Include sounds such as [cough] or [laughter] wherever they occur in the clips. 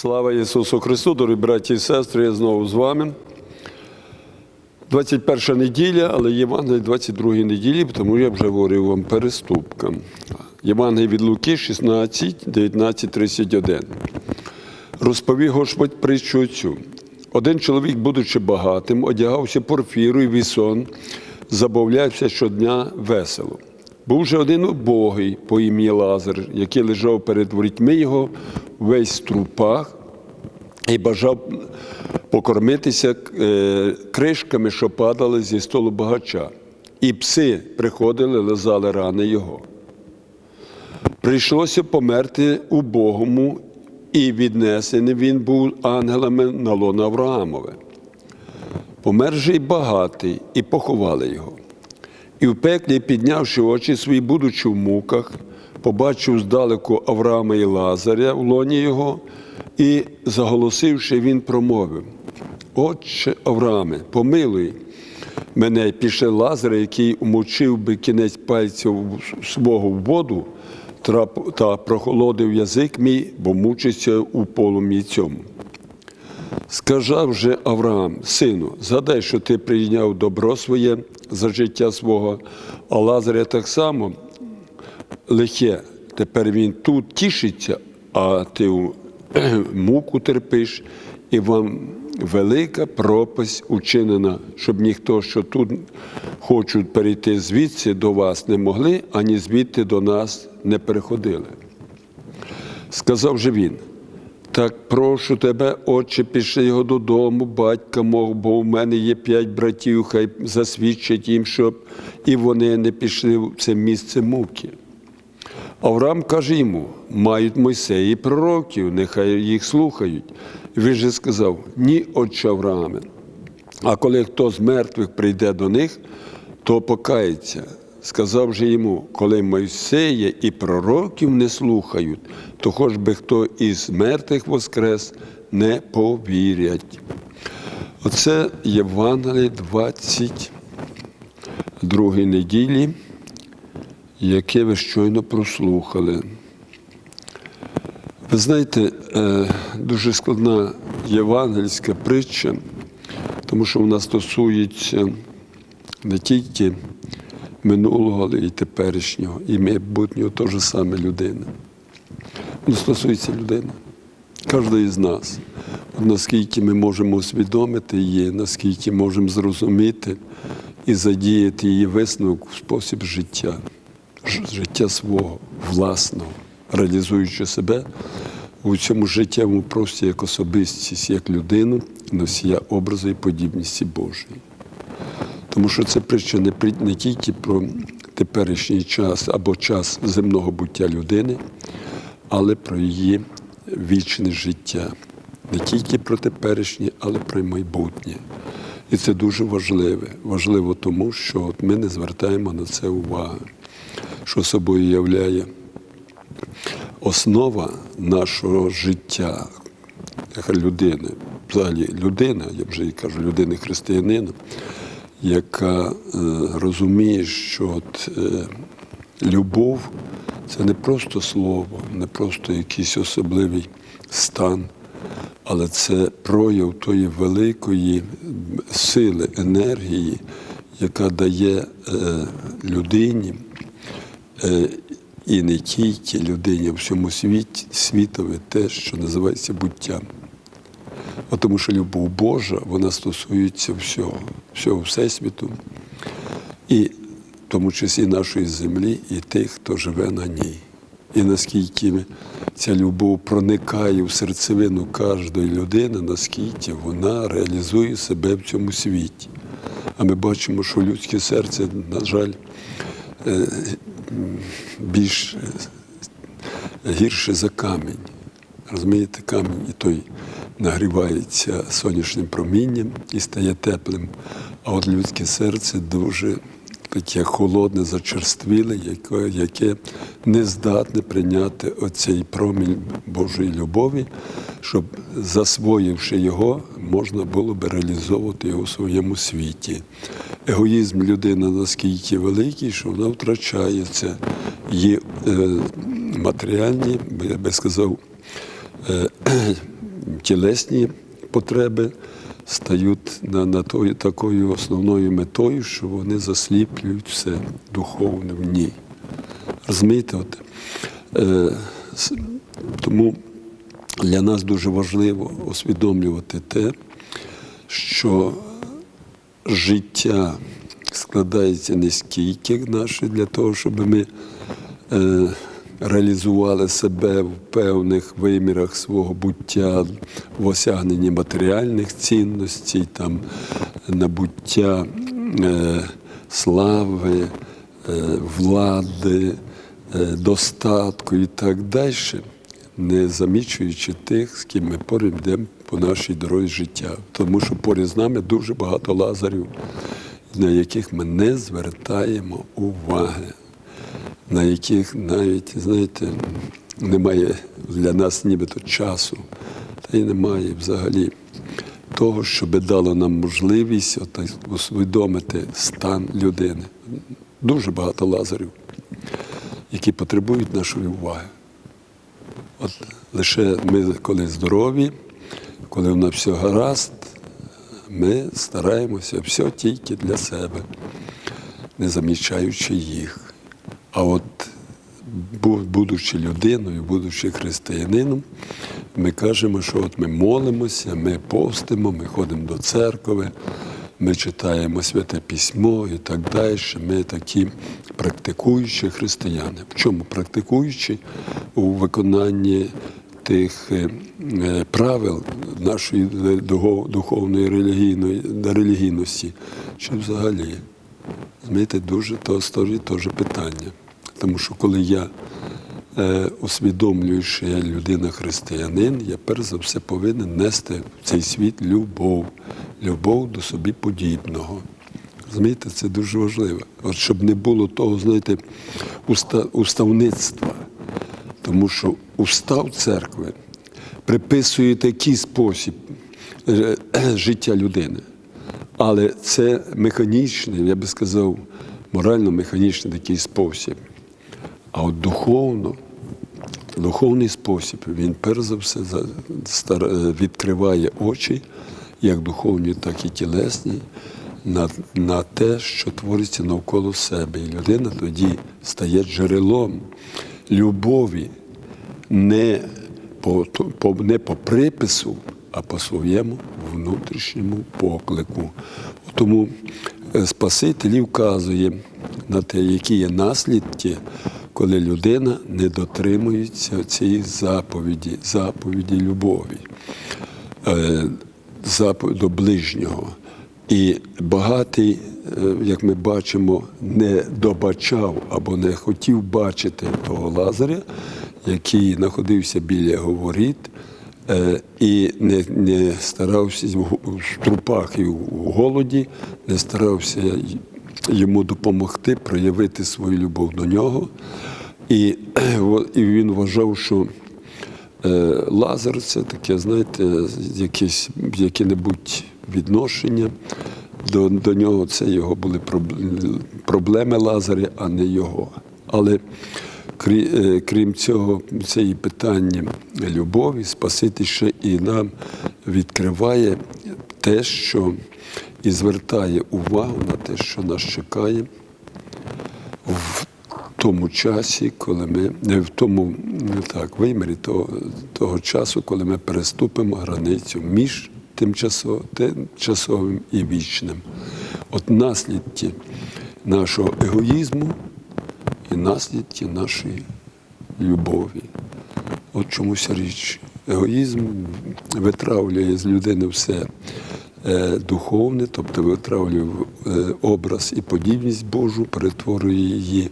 Слава Ісусу Христу, дорогі браті і сестри, я знову з вами. 21 неділя, але Євангелій 22 неділі, тому я вже говорив вам переступкам. Євангелій від Луки 16, 19, 31. Розповів Господь притчу цю. Один чоловік, будучи багатим, одягався порфіру і вісон, забавлявся щодня весело. Був же один убогий по ім'ї Лазар, який лежав перед ворітьми його весь в струпах і бажав покормитися е, кришками, що падали зі столу багача. І пси приходили, лизали рани його. Прийшлося померти убогому, і віднесений він був ангелами на лоно Авраамове. Помер же й багатий, і поховали його. І в пеклі, піднявши очі свої, будучи в муках, побачив здалеку Авраама і Лазаря в лоні його, і, заголосивши, він промовив: Отче Аврааме, помилуй мене, піше Лазаря, який умочив би кінець пальців свого в воду, та прохолодив язик мій, бо мучиться у полум'ї цьому. Сказав же Авраам, сину, згадай, що ти прийняв добро своє за життя свого, а Лазаря так само лихе. Тепер він тут тішиться, а ти у [clears throat] муку терпиш, і вам велика пропасть учинена, щоб ніхто, що тут хочуть перейти звідси до вас, не могли, ані звідти до нас не переходили. Сказав же він, так прошу тебе, отче, пішли його додому, батька мого, бо в мене є п'ять братів, хай засвідчать їм, щоб і вони не пішли в це місце муки. Авраам каже йому: мають Мойсеї пророків, нехай їх слухають. Він же сказав: ні, отче Аврааме. А коли хто з мертвих прийде до них, то покається. Сказав же йому, коли Мойсея і пророків не слухають, то хоч би хто із мертвих воскрес не повірять. Оце Євангеліє 22 неділі, яке ви щойно прослухали. Ви знаєте, е, дуже складна євангельська притча, тому що вона стосується не тільки минулого, й теперішнього, і майбутнього теж саме людини. Воно стосується людини, кожної з нас. Наскільки ми можемо усвідомити її, наскільки можемо зрозуміти і задіяти її висновок в спосіб життя, життя свого, власного, реалізуючи себе у цьому життєвому прості як особистість, як людину, носія образу і подібності Божої. Тому що це притча не, не тільки про теперішній час або час земного буття людини, але про її вічне життя. Не тільки про теперішнє, але про майбутнє. І це дуже важливе. Важливо тому, що от ми не звертаємо на це уваги, що собою являє основа нашого життя людини, взагалі людина, я вже і кажу, людини християнина, яка е, розуміє, що от, е, любов це не просто слово, не просто якийсь особливий стан, але це прояв тої великої сили, енергії, яка дає е, людині і не тільки людині, а всьому світі, світові те, що називається буттям. От Тому що любов Божа, вона стосується всього, всього Всесвіту, і в тому числі нашої землі, і тих, хто живе на ній. І наскільки ця любов проникає в серцевину кожної людини, наскільки вона реалізує себе в цьому світі. А ми бачимо, що людське серце, на жаль, е, більш е, гірше за камінь. Розумієте, камінь і той нагрівається сонячним промінням і стає теплим. А от людське серце дуже таке холодне, зачерствіле, яке, яке не здатне прийняти оцей промінь Божої любові, щоб, засвоївши його, можна було би реалізовувати його у своєму світі. Егоїзм людини наскільки великий, що вона втрачає це. Її е, матеріальні, я би сказав, е, тілесні потреби стають на, на тою, такою основною метою, що вони засліплюють все духовне в ній. Розумієте? От, е, тому для нас дуже важливо усвідомлювати те, що життя складається не скільки наше для того, щоб ми е, реалізували себе в певних вимірах свого буття, в осягненні матеріальних цінностей, там, набуття е, слави, е, влади, е, достатку і так далі, не замічуючи тих, з ким ми поряд йдемо по нашій дорозі життя. Тому що поряд з нами дуже багато лазарів, на яких ми не звертаємо уваги, на яких навіть, знаєте, немає для нас нібито часу, та й немає взагалі того, щоб дало нам можливість усвідомити стан людини. Дуже багато лазарів, які потребують нашої уваги. От лише ми, коли здорові, коли в нас все гаразд, ми стараємося все тільки для себе, не замічаючи їх. А от будучи людиною, будучи християнином, ми кажемо, що от ми молимося, ми постимо, ми ходимо до церкви, ми читаємо святе письмо і так далі. Ми такі практикуючі християни. В чому практикуючі у виконанні тих е, е, правил нашої духовної релігійної релігійності, чи взагалі? Знаєте, дуже то теж питання. Тому що коли я е, усвідомлюю, що я людина християнин, я перш за все повинен нести в цей світ любов, любов до собі подібного. Розумієте, це дуже важливо. От щоб не було того, знаєте, уста, уставництва. Тому що устав церкви приписує такий спосіб е, життя людини. Але це механічний, я би сказав, морально-механічний такий спосіб. А от духовно, духовний спосіб, він перш за все е, відкриває очі, як духовні, так і тілесні, на, на те, що твориться навколо себе. І людина тоді стає джерелом любові не по, по, не по припису, а по своєму внутрішньому поклику. Тому е, Спаситель вказує на те, які є наслідки, коли людина не дотримується цієї заповіді, заповіді любові, е, до ближнього. І багатий, е, як ми бачимо, не добачав або не хотів бачити того Лазаря, який знаходився біля його воріт, і не, не старався в трупах і в голоді, не старався йому допомогти проявити свою любов до нього. І, і він вважав, що Е, Лазар це таке, знаєте, якесь яке-небудь відношення до, до нього. Це його були проблеми Лазаря, а не його. Але е, крім цього, це і питання любові, Спаситель ще і нам відкриває те, що і звертає увагу на те, що нас чекає в тому часі, коли ми не в тому так вимірі того, того часу, коли ми переступимо границю між тимчасовим і вічним. От наслідки нашого егоїзму і наслідки нашої любові. От чомусь річ. Егоїзм витравлює з людини все е, духовне, тобто витравлює е, образ і подібність Божу, перетворює її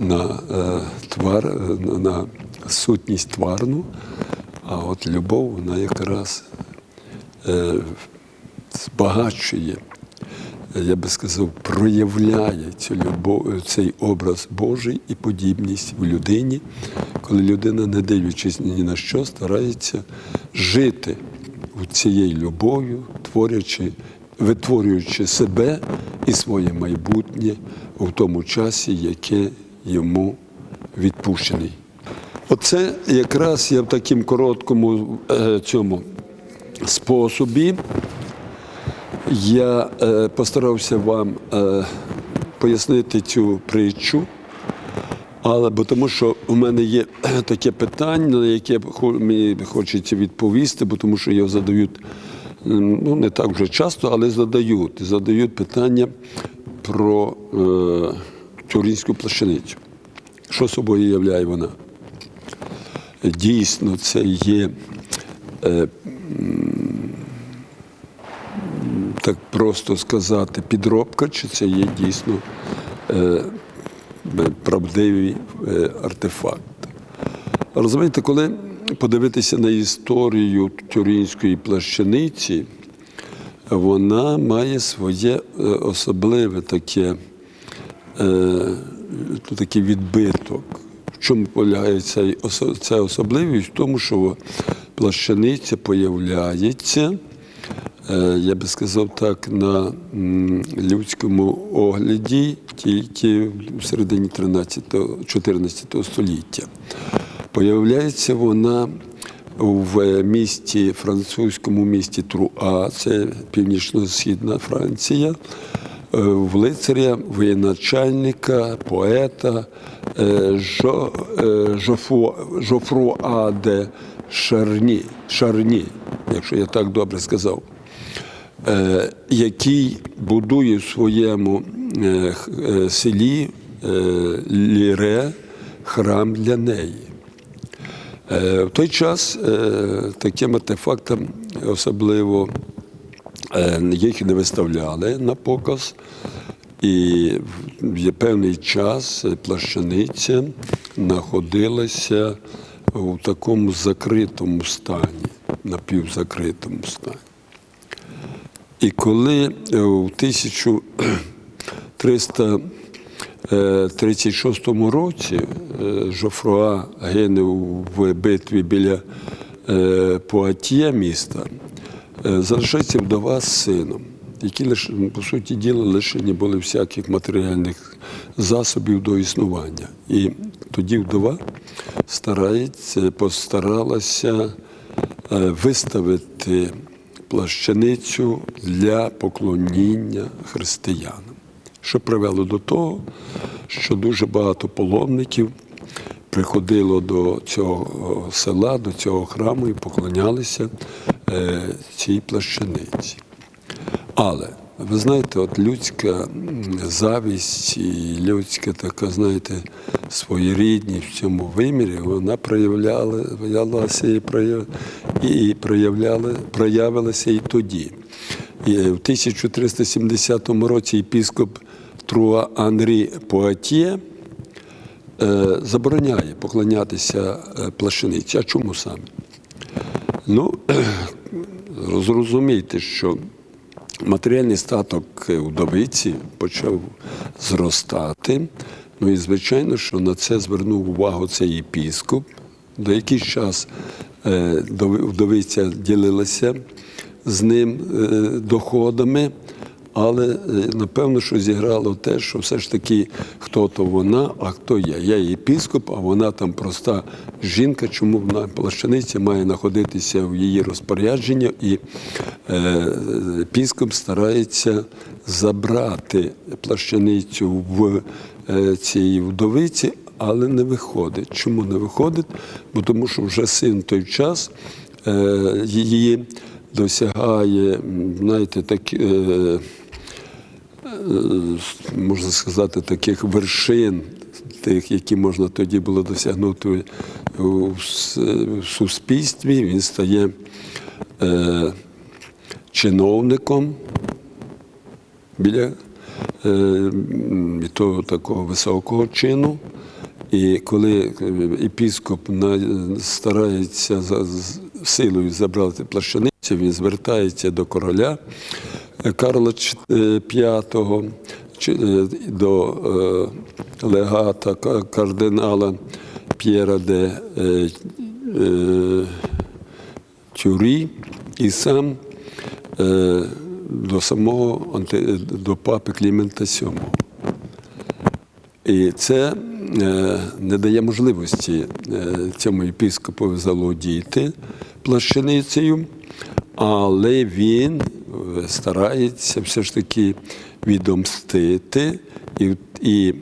на е, твар, на, сутність тварну, а от любов, вона якраз збагачує я би сказав, проявляє цю любов, цей образ Божий і подібність в людині, коли людина, не дивлячись ні на що, старається жити цією любов'ю, творячи, витворюючи себе і своє майбутнє у тому часі, яке йому відпущений. Оце якраз я в такому короткому е, цьому способі я е, постарався вам е, пояснити цю притчу, але бо тому що у мене є таке питання, на яке мені хочеться відповісти, бо тому що його задають ну, не так вже часто, але задають. Задають питання про е, тюрінську плащаницю. Що собою являє вона? Дійсно, це є е, так просто сказати, підробка, чи це є дійсно е, правдивий е, артефакт. Розумієте, коли подивитися на історію тюрінської плащаниці, вона має своє е, особливе таке, е, такий відбиток. В чому полягає ця особливість? В тому, що плащаниця появляється е, я би сказав так, на людському огляді тільки в середині 13-14 століття. Появляється вона в місті, французькому місті Труа, це північно-східна Франція, е, в лицаря, воєначальника, поета е, Жо, е, Жофу, Жофруа де Шарні, Шарні, якщо я так добре сказав, е, який будує в своєму е, е, селі е, Ліре храм для неї. Е, В той час е, таким артефактам особливо е, їх не виставляли на показ. І в певний час е, плащаниця знаходилася у такому закритому стані, напівзакритому стані. І коли е, у 1336 році е, Жофруа гине в битві біля е, Пуатє міста, е, залишається вдова з сином, які по суті діла лишені були всяких матеріальних засобів до існування. І тоді вдова старається, постаралася е, виставити плащаницю для поклоніння християнам, що привело до того, що дуже багато паломників приходило до цього села, до цього храму і поклонялися е, цій плащаниці. Але ви знаєте, от людська завість і людська така, знаєте, своєрідність в цьому вимірі, вона проявляла, проявлялася і, і проявляла, проявилася і тоді. І в 1370 році єпіскоп Труа Анрі Пуатє е, забороняє поклонятися е, плащаниці. А чому саме? Ну, [clears throat] зрозумійте, що матеріальний статок вдовиці почав зростати. Ну і звичайно, що на це звернув увагу цей єпіскоп. До якийсь час е, вдовиця ділилася з ним е, доходами, але е, напевно, що зіграло те, що все ж таки хто то вона, а хто я. Я єпіскоп, а вона там проста жінка, чому вона плащаниця має знаходитися в її розпорядженні, і е, епіскоп старається забрати плащаницю в е, цієї вдовиці, але не виходить. Чому не виходить? Бо тому що вже син той час е, її досягає, знаєте, так. Е, можна сказати, таких вершин, тих, які можна тоді було досягнути в суспільстві. Він стає е, чиновником біля е, того такого високого чину. І коли е, епіскоп старається силою забрати плащаницю, він звертається до короля Карла V е, до е, легата кардинала П'єра де е, е, Тюрі і сам е, до самого до папи Клімента VII. І це е, не дає можливості е, цьому єпископові заволодіти плащаницею, але він е, старається все ж таки відомстити і, і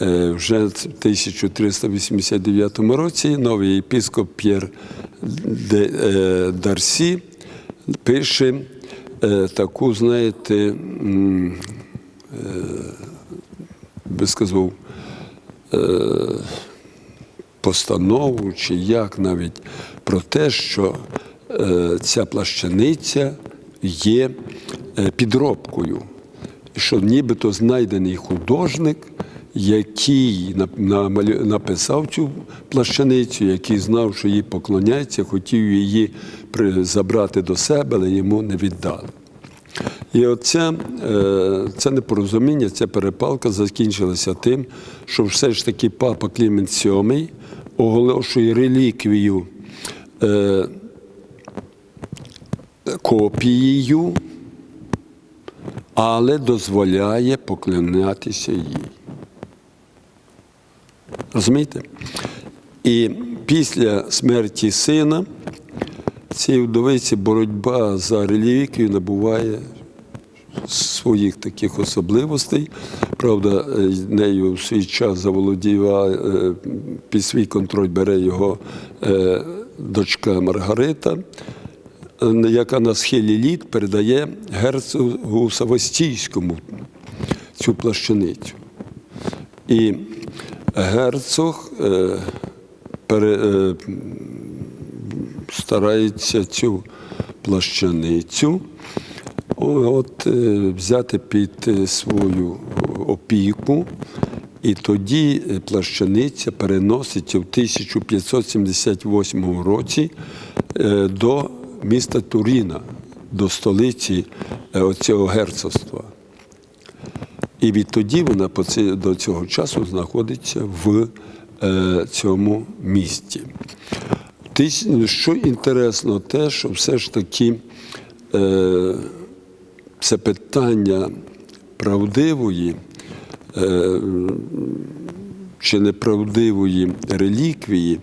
е, вже в 1389 році новий єпископ П'єр е, Дарсі пише е, таку, знаєте, би сказав, е, постанову чи як навіть про те, що е, ця плащаниця є е, підробкою, що нібито знайдений художник, який написав цю плащаницю, який знав, що їй поклоняється, хотів її забрати до себе, але йому не віддали. І оце е, це непорозуміння, ця перепалка закінчилася тим, що все ж таки папа Клімент VII оголошує реліквію е, копією, але дозволяє поклонятися їй. Розумієте? І після смерті сина цієї вдовиці боротьба за реліквію набуває своїх таких особливостей. Правда, е, нею в свій час заволоділа, е, під свій контроль бере його е, дочка Маргарита, яка на схилі літ передає герцогу Савостійському цю плащаницю. І герцог старається цю плащаницю от, е, взяти під е, свою опіку, і тоді е, плащаниця переноситься в 1578 році до міста Туріна, до столиці оцього герцогства. І відтоді вона до цього часу знаходиться в цьому місті. Що інтересно, те, що все ж таки це питання правдивої е, чи неправдивої реліквії,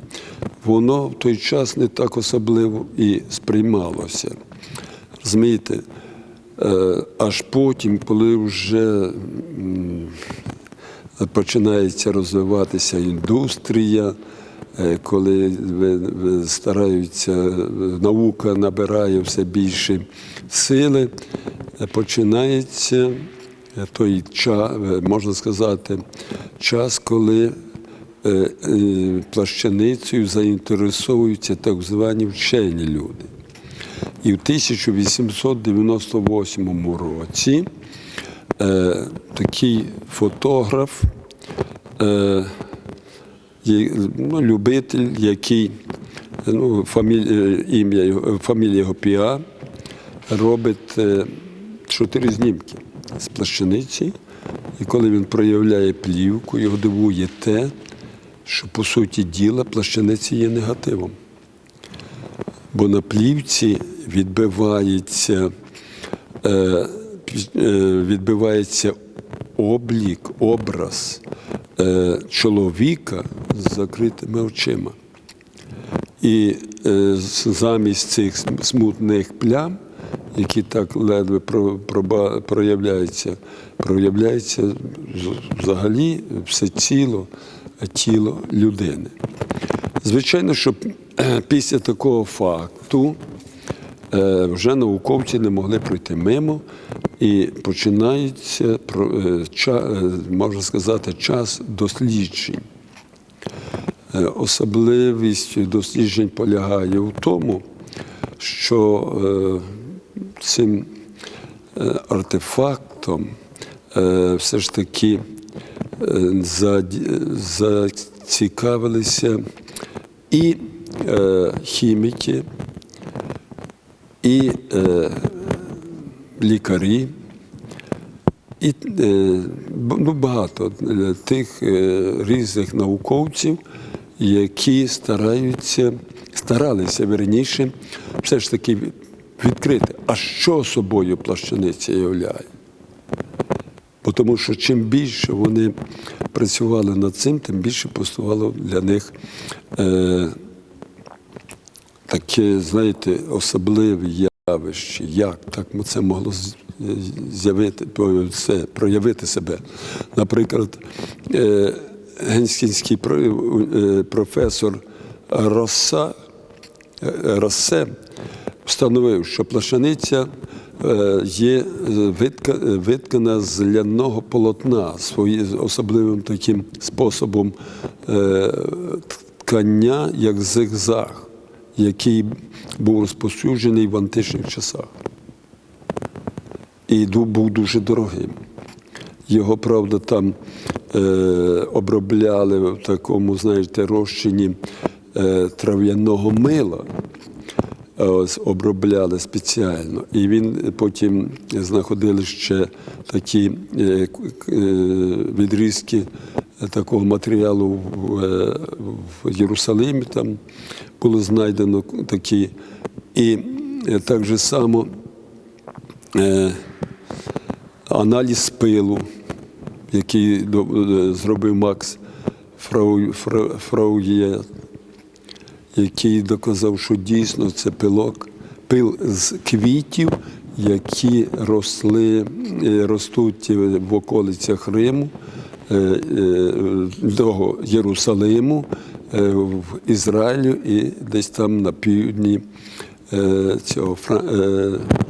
воно в той час не так особливо і сприймалося. Розумієте? Е, Аж потім, коли вже починається розвиватися індустрія, е, коли стараються, е, наука набирає все більше сили, починається е, той час, можна сказати, час, коли е, е, плащаницею заінтересовуються так звані вчені люди. І в 1898 році е, такий фотограф, е, ну, любитель, який ну, фамілія, е, ім'я фамілія його Піа, робить е, чотири знімки з плащаниці. І коли він проявляє плівку, його дивує те, що по суті діла плащаниці є негативом бо на плівці відбивається, е, е, відбивається облік, образ е, чоловіка з закритими очима. І замість цих смутних плям, які так ледве про- проявляються, проявляється взагалі все тіло, тіло людини. Звичайно, що [clears throat] після такого факту е, вже науковці не могли пройти мимо, і починається е, е, можна сказати, час досліджень. Особливість досліджень полягає в тому, що цим е, артефактом е, все ж таки е, зацікавилися і хіміки, і лікарі. І ну, багато тих різних науковців, які стараються, старалися верніше, все ж таки відкрити, а що собою плащаниця являє. Бо Тому що чим більше вони працювали над цим, тим більше постувало для них е, таке, знаєте, особливе явище, як так це могло з'явити, проявити себе. Наприклад, е, генськінський е, професор Роса, Росе встановив, що плащаниця е, є виткана з ляного полотна свої, особливим таким способом е, ткання, як зигзаг, який був розповсюджений в античних часах. І був дуже дорогим. Його, правда, там е, обробляли в такому, знаєте, розчині е, трав'яного мила. Ось, обробляли спеціально. І він потім знаходили ще такі е, е, відрізки такого матеріалу в, е, Єрусалимі. Там було знайдено такі. І е, так же само е, аналіз пилу, який е, зробив Макс Фрау, Фра, Фраує, який доказав, що дійсно це пилок, пил з квітів, які росли, е, ростуть в околицях Риму, е, е, до Єрусалиму, в Ізраїлю і десь там на півдні цього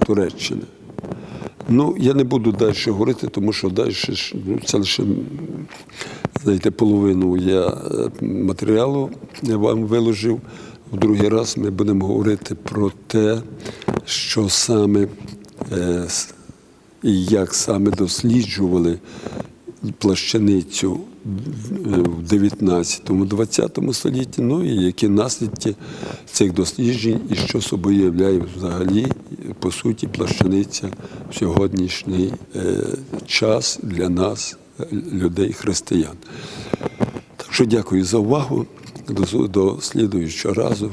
Туреччини. Ну, я не буду далі говорити, тому що далі ну, це лише знаєте, половину я е, матеріалу вам виложив. В другий раз ми будемо говорити про те, що саме е, і як саме досліджували плащаницю в 19-20 столітті, ну і які наслідки цих досліджень і що собою являє взагалі, по суті, плащаниця в сьогоднішній е, час для нас, е, людей християн. Так що дякую за увагу. До, до слідуючого разу.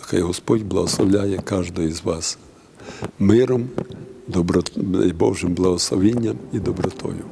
Хай Господь благословляє кожного із вас миром, доброт... Божим благословенням і добротою.